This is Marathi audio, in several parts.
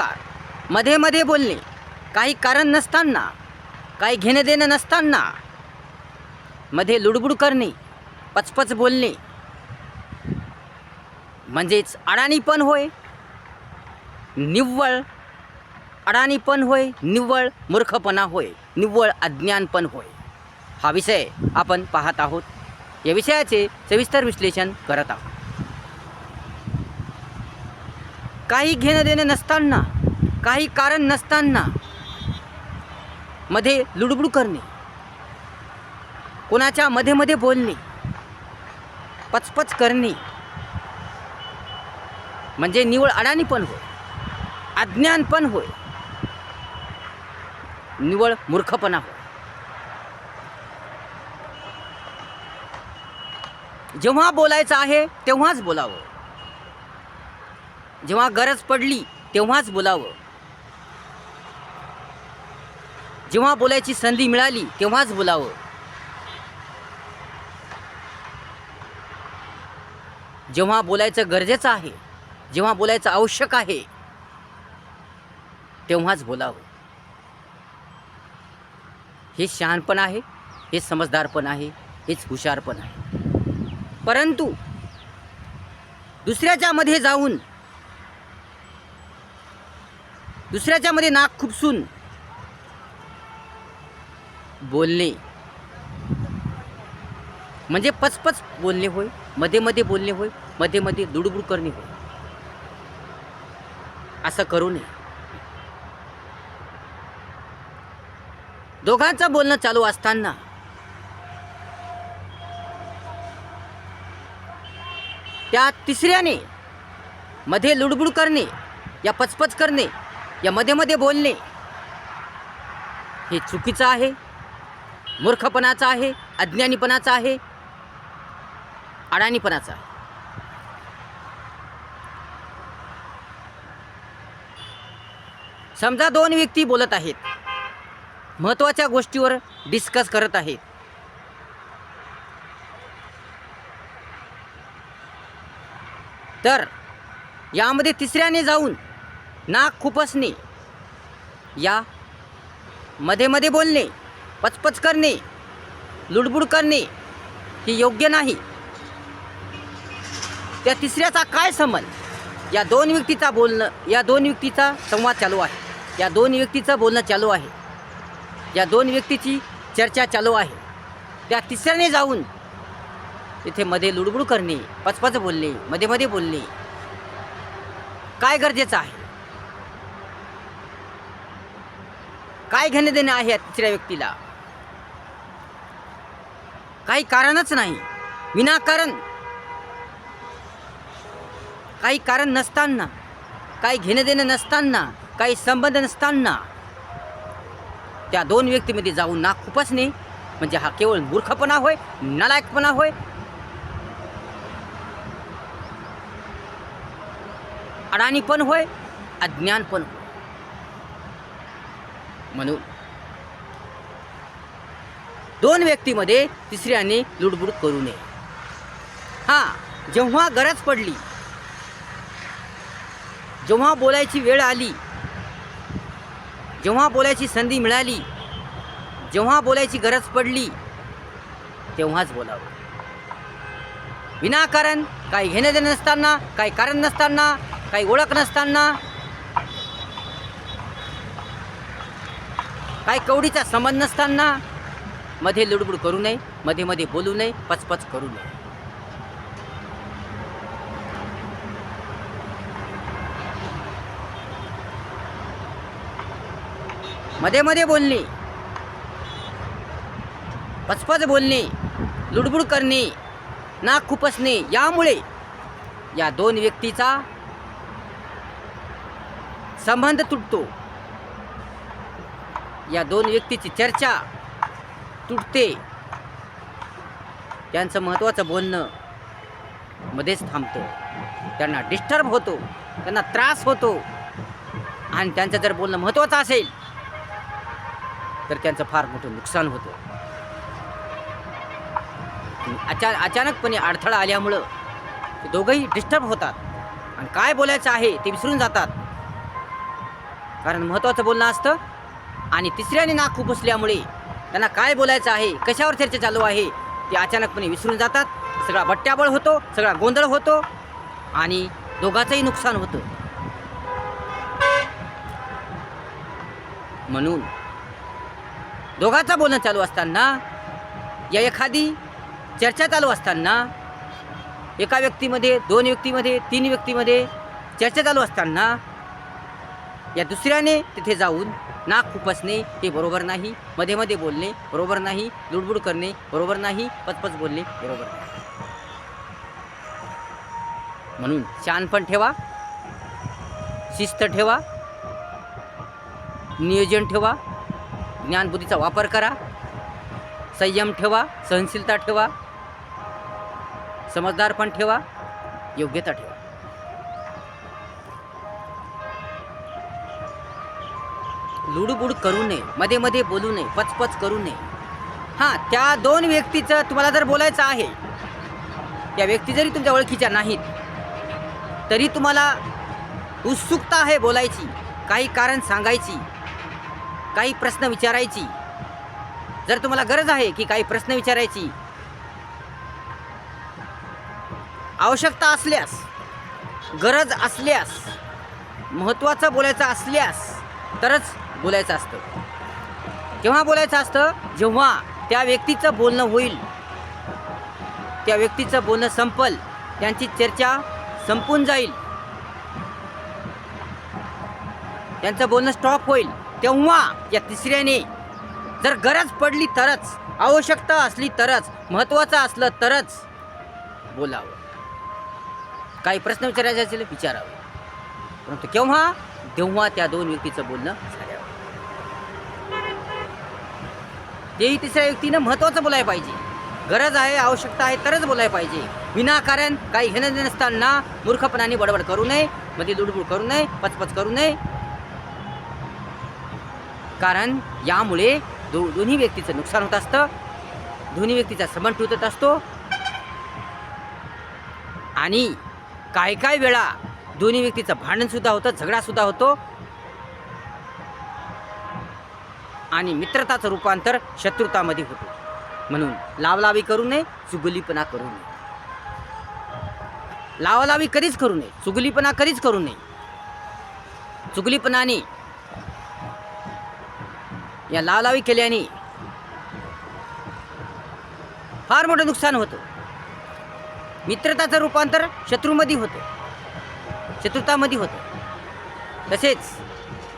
नमस्कार. मध्ये मध्ये बोलणे. काही कारण नसताना काही घेणं देणं नसताना. मध्ये लुडबुड करणे पचपच बोलणे. म्हणजेच अडाणीपण होय निव्वळ अडाणीपण होय निव्वळ मूर्खपणा होय निव्वळ अज्ञानपण होय. हा विषय आपण पाहत आहोत. या विषयाचे सविस्तर विश्लेषण करत आहोत. काही घेणं देणं नसताना काही कारण नसताना मध्ये लुडबुड करणे कोणाच्या मध्ये मध्ये बोलणे पचपच करणे म्हणजे निवळ अडाणी पण होय अज्ञान पण होय निवळ मूर्खपणा होय. जेव्हा बोलायचं आहे तेव्हाच बोलावं. जेव्हा गरज पडली तेव्हाच बोलावं. जेव्हा बोलायची संधी मिळाली तेव्हाच बोलावं. जेव्हा बोलायचं गरजेचं आहे जेव्हा बोलायचं आवश्यक आहे तेव्हाच बोलावं. हे शहाणपण आहे हे समजदारपण आहे हेच हुशारपण आहे. परंतु दुसऱ्याच्यामध्ये जाऊन दुसऱ्याच्यामध्ये नाक खुपसून बोलणे. म्हणजे पचपच बोलणे होयमध्ये मध्ये बोलणे होयमध्ये मध्ये दुडबुड करणे होय. असं करू नये. दोघांचं बोलणं चालू असताना त्या तिसऱ्याने मध्ये लुडबुड करणे या पचपच करणे या मध्ये मध्ये बोलणे. हे चुकीचं आहे मूर्खपणाचं आहे अज्ञानीपणाचं आहे अडाणीपणाचं आहे. समजा दोन व्यक्ती बोलत आहेत महत्त्वाच्या गोष्टीवर डिस्कस करत आहेत. तर यामध्ये तिसऱ्याने जाऊन नाक खुपसणे या. मध्ये मध्ये बोलणे पचपच करणे लुडबुड करणे हे योग्य नाही. त्या तिसऱ्याचा काय संबंध? या दोन व्यक्तीचा बोलणं या दोन व्यक्तीचा संवाद चालू आहे. या दोन व्यक्तीचं बोलणं चालू आहे. या दोन व्यक्तीची चर्चा चालू आहे. त्या तिसऱ्याने जाऊन तिथे मध्ये लुडबुड करणे पचपच बोलणे मध्ये मध्ये बोलणे. काय गरजेचं आहे? काय घेणे देणे आहे या तिसऱ्या व्यक्तीला? काही कारणच नाही. विनाकारण. काही कारण नसताना काही घेणे देणे नसताना काही संबंध नसताना. त्या दोन व्यक्तीमध्ये जाऊन नाक खुपसणे म्हणजे हा केवळ मूर्खपणा होय नालायकपणा होय. अडाणी पण होय अज्ञान पण होय. म्हणून दोन व्यक्तीमध्ये तिसऱ्याने लुडबुड करू नये. हां जेव्हा गरज पडली जेव्हा बोलायची वेळ आली जेव्हा बोलायची संधी मिळाली जेव्हा बोलायची गरज पडली तेव्हाच बोलावं. विनाकारण काही घेणं देणं नसताना काही कारण नसताना काही ओळख नसताना काय कवडीचा संबंध नसताना मध्ये लुडबुड करू नये मध्ये मध्ये बोलू नये पचपच करू नये. मध्ये मध्ये बोलणे. पचपच बोलणे लुडबुड करणे नाक खुपसणे यामुळे या दोन व्यक्तीचा संबंध तुटतो. या दोन व्यक्तीची चर्चा तुटते. त्यांचं महत्त्वाचं बोलणं मध्येच थांबतं. त्यांना डिस्टर्ब होतो. त्यांना त्रास होतो. आणि त्यांचं जर बोलणं महत्त्वाचं असेल तर त्यांचं फार मोठं नुकसान होतं. अचा अचानकपणे अडथळा आल्यामुळं ते दोघंही डिस्टर्ब होतात. आणि काय बोलायचं आहे ते विसरून जातात. कारण महत्त्वाचं बोलणं असतं आणि तिसऱ्याने नाक खुपसल्यामुळे त्यांना काय बोलायचं आहे कशावर चर्चा चालू आहे ते अचानकपणे विसरून जातात. सगळा बट्ट्याबळ होतो सगळा गोंधळ होतो आणि दोघाचंही नुकसान होतं. म्हणून दोघाचं बोलणं चालू असताना या एखादी चर्चा चालू असताना एका व्यक्तीमध्ये दोन व्यक्तीमध्ये तीन व्यक्तीमध्ये चर्चा चालू असताना या दुसऱ्याने तिथे जाऊन नाक खुपसणे हे बरोबर नाही. मध्ये मध्ये बोलणे बरोबर नाही. लुडबुड करणे बरोबर नाही. पचपच बोलणे बरोबर नाही. म्हणून शानपण ठेवा. शिस्त ठेवा. नियोजन ठेवा. ज्ञानबुद्धीचा वापर करा. संयम ठेवा. सहनशीलता ठेवा. समजदारपण ठेवा. योग्यता ठेवा. लुडबुड करू नये मध्ये मध्ये बोलू नये पचपच करू नये. हां त्या दोन व्यक्तीचं तुम्हाला जर बोलायचं आहे त्या व्यक्ती जरी तुमच्या ओळखीच्या नाहीत तरी तुम्हाला उत्सुकता आहे बोलायची काही कारण सांगायची काही प्रश्न विचारायची. जर तुम्हाला गरज आहे की काही प्रश्न विचारायची आवश्यकता असल्यास गरज असल्यास महत्त्वाचं बोलायचं असल्यास तरच बोलायचं असतं. केव्हा बोलायचं असतं? जेव्हा त्या व्यक्तीचं बोलणं होईल. त्या व्यक्तीचं बोलणं संपल त्यांची चर्चा संपून जाईल. त्यांचं बोलणं स्टॉप होईल. तेव्हा या तिसऱ्याने जर गरज पडली तरच आवश्यकता असली तरच महत्त्वाचं असलं तरच बोलावं. काही प्रश्न विचारायचे असेल विचारावं. परंतु केव्हा? तेव्हा त्या दोन व्यक्तीचं बोलणं झाल्यावर तेही तिसऱ्या व्यक्तीनं महत्त्वाचं बोलायला पाहिजे. गरज आहे आवश्यकता आहे तरच बोलायला पाहिजे. विनाकारण काही घेणं देणं नसताना मूर्खपणाने बडबड करू नये मध्ये दुडबुड करू नये पचपच करू नये. कारण यामुळे दो दोन्ही व्यक्तीचं नुकसान होत असतं दोन्ही व्यक्तीचा संबंध तुटत असतो. आणि काय काय वेळा दोन्ही व्यक्तीचं भांडणसुद्धा होतं झगडासुद्धा होतो. आणि मित्रताचं रूपांतर शत्रुतामध्ये होतो. म्हणून लावलावी करू नये चुगलीपणा करू नये. लावलावी कधीच करू नये चुगलीपणा कधीच करू नये. चुगलीपणाने या लावलावी केल्याने फार मोठं नुकसान होतं. मित्रताचं रूपांतर शत्रूमध्ये होतं. शत्रुतामध्ये होतं. तसेच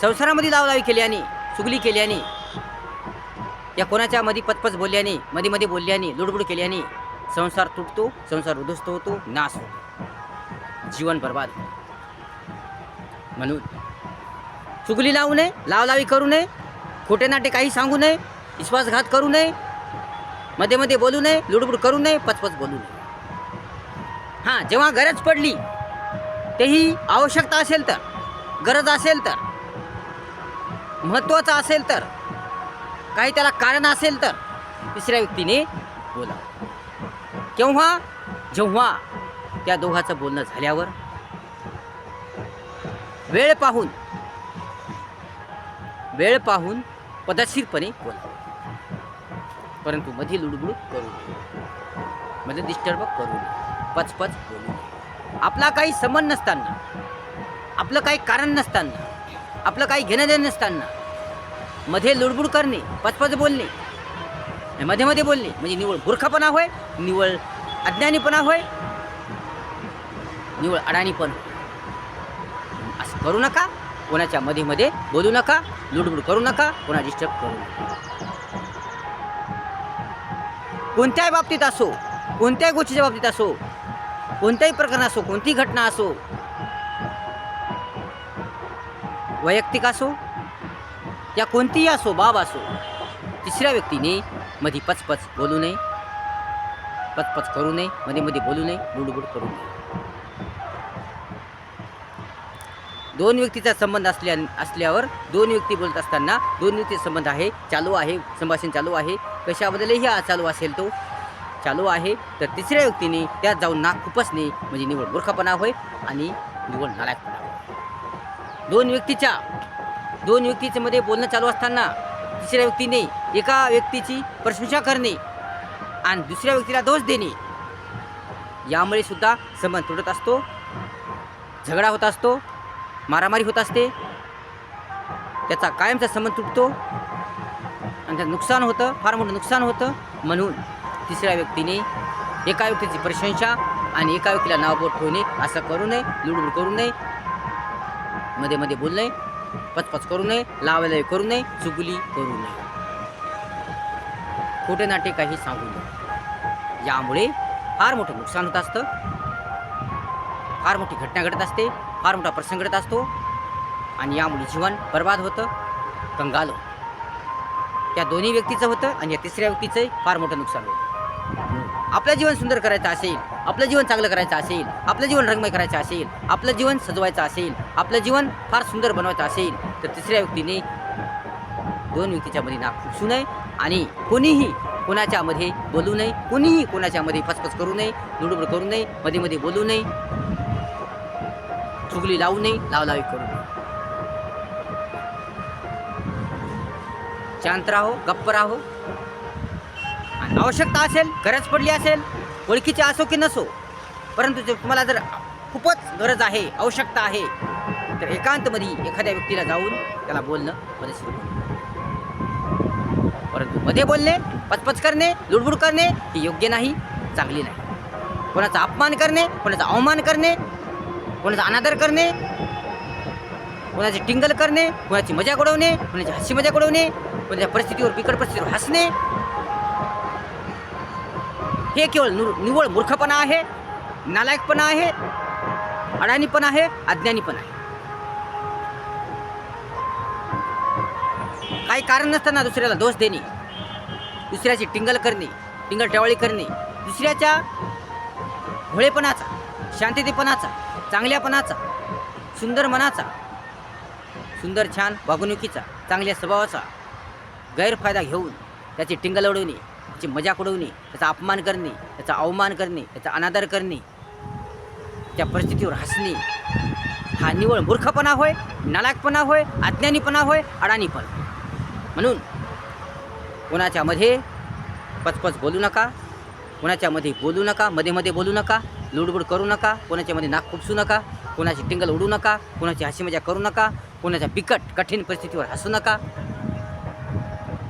संसारामध्ये लावलावी केल्याने चुगली केल्याने या कोणाच्या मध्ये पचपच बोलल्याने मध्ये मध्ये बोलल्याने लुडबुड केल्याने संसार तुटतो संसार उद्ध्वस्त होतो नाश होतो. जीवन बर्बाद म्हणून चुगली लावू नये लावलावी करू नये खोटे नाटे काही सांगू नये विश्वासघात करू नये मध्ये मध्ये बोलू नये लुडबुड करू नये पचपच बोलू नये. हां जेव्हा गरज पडली तेही आवश्यकता असेल तर गरज असेल तर महत्त्वाचं असेल तर काही त्याला कारण असेल तर तिसऱ्या व्यक्तीने बोला केव्हा? जेव्हा त्या दोघाचं बोलणं झाल्यावर. वेळ पाहून वेळ पाहून पदशीरपणे बोला परंतु मध्ये लुडबुड करू नये. मध्ये डिस्टर्ब करू नये. पचपच बोलू नये. आपला काही समन नसताना आपलं काही कारण नसताना आपलं काही घेणं देणं नसताना मध्ये लुडबुड करणे पचपच बोलणे. मध्ये मध्ये बोलणे म्हणजे निवळ मूर्खपणा होय निवळ अज्ञानीपणा होय निवळ अडाणीपण असं करू नका कोणाच्या मध्ये मध्ये बोलू नका लुडबुड करू नका कोणा डिस्टर्ब करू नका. कोणत्याही बाबतीत असो कोणत्याही गोष्टीच्या बाबतीत असो कोणत्याही प्रकरण असो कोणतीही घटना असो वैयक्तिक असो या कोणतीही असो बाब असो तिसऱ्या व्यक्तीने मध्ये पचपच बोलू नये. पचपच करू नये. मध्ये मध्ये बोलू नये. बुडबुड करू नये. दोन व्यक्तीचा संबंध असल्या असल्यावर दोन व्यक्ती बोलत असताना दोन व्यक्तीचा संबंध आहे चालू आहे संभाषण चालू आहे. कशाबद्दलही चालू असेल तो चालू आहे. तर तिसऱ्या व्यक्तीने त्यात जाऊन नाक खुपसणे म्हणजे निवड मूर्खपणा होय आणि निवड नालायकपणा होय. दोन व्यक्तीच्या दोन व्यक्तीच्या मध्ये बोलणं चालू असताना तिसऱ्या व्यक्तीने एका व्यक्तीची प्रशंसा करणे आणि दुसऱ्या व्यक्तीला दोष देणे. यामुळे सुद्धा संबंध तुटत असतो झगडा होत असतो मारामारी होत असते. त्याचा कायमचा संबंध तुटतो आणि त्याचं नुकसान होतं फार मोठं नुकसान होतं. म्हणून तिसऱ्या व्यक्तीने एका व्यक्तीची प्रशंसा आणि एका व्यक्तीला नावबोट ठेवणे असं करू नये लुडबुड करू नये मध्ये मध्ये बोलणे. पचपच करू नये लावायला करू नये चुगली करू नये. खोटे नाटे काही सांगू नये. यामुळे फार मोठं नुकसान होत असतं. फार मोठी घटना घडत असते फार मोठा प्रसंग घडत असतो. आणि यामुळे जीवन बर्बाद होतं कंगाल त्या दोन्ही व्यक्तीचं होतं आणि या तिसऱ्या व्यक्तीचंही फार मोठं नुकसान होतं. आपलं जीवन सुंदर करायचं असेल आपलं जीवन चांगलं करायचं असेल आपलं जीवन रंगमय करायचं असेल आपलं जीवन सजवायचं असेल आपलं जीवन फार सुंदर बनवायचं असेल तर तिसऱ्या व्यक्तीने दोन व्यक्तीच्या मध्ये नाक खुपसू नये आणि कोणीही कोणाच्या मध्ये बोलू नये कोणीही कोणाच्या मध्ये करू नये लुडबुड करू नये मध्ये मध्ये बोलू नये चुगली लावू नये लावलावी करू नये. शांत राहो गप्प राहो. आणि आवश्यकता असेल गरज पडली असेल ओळखीचे असो की नसो परंतु जर तुम्हाला जर खूपच गरज आहे आवश्यकता आहे तर एकांतमध्ये एखाद्या व्यक्तीला जाऊन त्याला बोलणं मध्ये सुरू परंतु मध्ये बोलणे पचपच करणे लुडबुड करणे ही योग्य नाही चांगली नाही. कोणाचा अपमान करणे कोणाचा अवमान करणे कोणाचा अनादर करणे कोणाची टिंगल करणे कोणाची मजा उडवणे कोणाची हसी मजा उडवणे कोणाच्या परिस्थितीवर बिकट परिस्थितीवर हसणे हे केवळ नु निव्वळ मूर्खपणा आहे नालायकपणा आहे अडाणीपणा आहे अज्ञानीपणा आहे. काही कारण नसताना दुसऱ्याला दोष देणे दुसऱ्याची टिंगल करणे टिंगल टवाळी करणे दुसऱ्याच्या भोळेपणाचा शांततेपणाचा चांगल्यापणाचा सुंदर मनाचा सुंदर छान वागणुकीचा चांगल्या स्वभावाचा गैरफायदा घेऊन त्याची टिंगल उडवणे त्याची मजाक उडवणे त्याचा अपमान करणे त्याचा अवमान करणे त्याचा अनादर करणे त्या परिस्थितीवर हसणे. हा निवळ मूर्खपणा होय नालाकपणा होय अज्ञानीपणा होय अडाणीपणा म्हणून कोणाच्यामध्ये पचपच बोलू नका कोणाच्यामध्ये बोलू नका मध्ये मध्ये बोलू नका लुडबुड करू नका कोणाच्यामध्ये नाक खुपसू नका कोणाची टिंगल उडू नका कोणाची हसी मजा करू नका कोणाच्या बिकट कठीण परिस्थितीवर हसू नका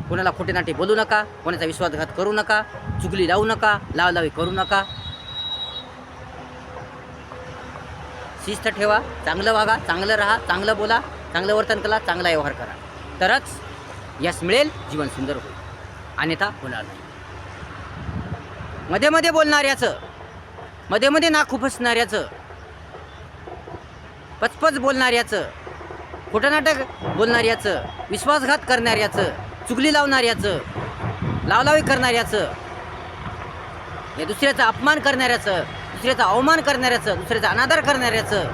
कोणाला खोटे नाटे बोलू नका कोणाचा विश्वासघात करू नका चुगली लावू नका लावलावी करू नका. शिस्त ठेवा चांगलं वागा चांगलं राहा चांगलं बोला चांगलं वर्तन करा चांगला व्यवहार करा. तरच यश मिळेल जीवन सुंदर होईल. अन्यथा होणार नाही. मध्ये मध्ये बोलणाऱ्याचं मध्ये मध्ये ना खुपसणाऱ्याचं पचपच बोलणाऱ्याचं खोटं नाटक बोलणाऱ्याचं विश्वासघात करणाऱ्याचं चुगली लावणाऱ्याचं लावलावी करणाऱ्याचं या दुसऱ्याचा अपमान करणाऱ्याचं दुसऱ्याचा अवमान करणाऱ्याचं दुसऱ्याचा अनादर करणाऱ्याचं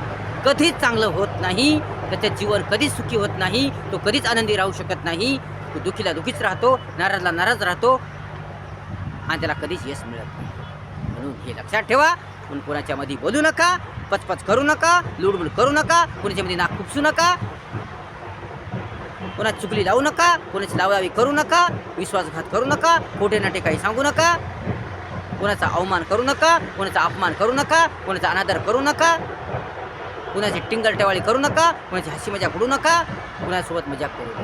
कधीच चांगलं होत नाही त्याचं जीवन कधीच सुखी होत नाही तो कधीच आनंदी राहू शकत नाही. तो दुखीला दुखीच राहतो नाराजला नाराज राहतो आणि त्याला कधीच यश मिळत नाही. म्हणून हे लक्षात ठेवा पण कोणाच्या मध्ये बोलू नका पचपच करू नका लुडबुड करू नका कोणाच्या मध्ये नाक खुपसू नका. कोणाची चुकली लावू नका कोणाची लावावी करू नका विश्वासघात करू नका खोटे नाटे काही सांगू नका कोणाचा अवमान करू नका कोणाचा अपमान करू नका कोणाचा अनादर करू नका कुणाची टिंगल टवाळी करू नका कुणाची हसी मजाक उडू नका कुणासोबत मजाक करू नका.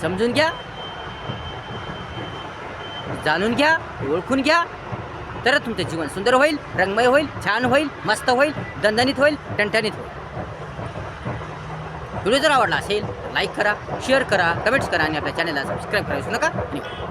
समजून घ्या. जाणून घ्या ओळखून घ्या. तरच तुमचं जीवन सुंदर होईल रंगमय होईल छान होईल मस्त होईल दणदणीत होईल टणटणीत होईल. व्हिडिओ जर आवडला असेल लाईक करा शेअर करा कमेंट्स करा आणि आपल्या चॅनलला सबस्क्राईब करायचं नका. धन्यवाद.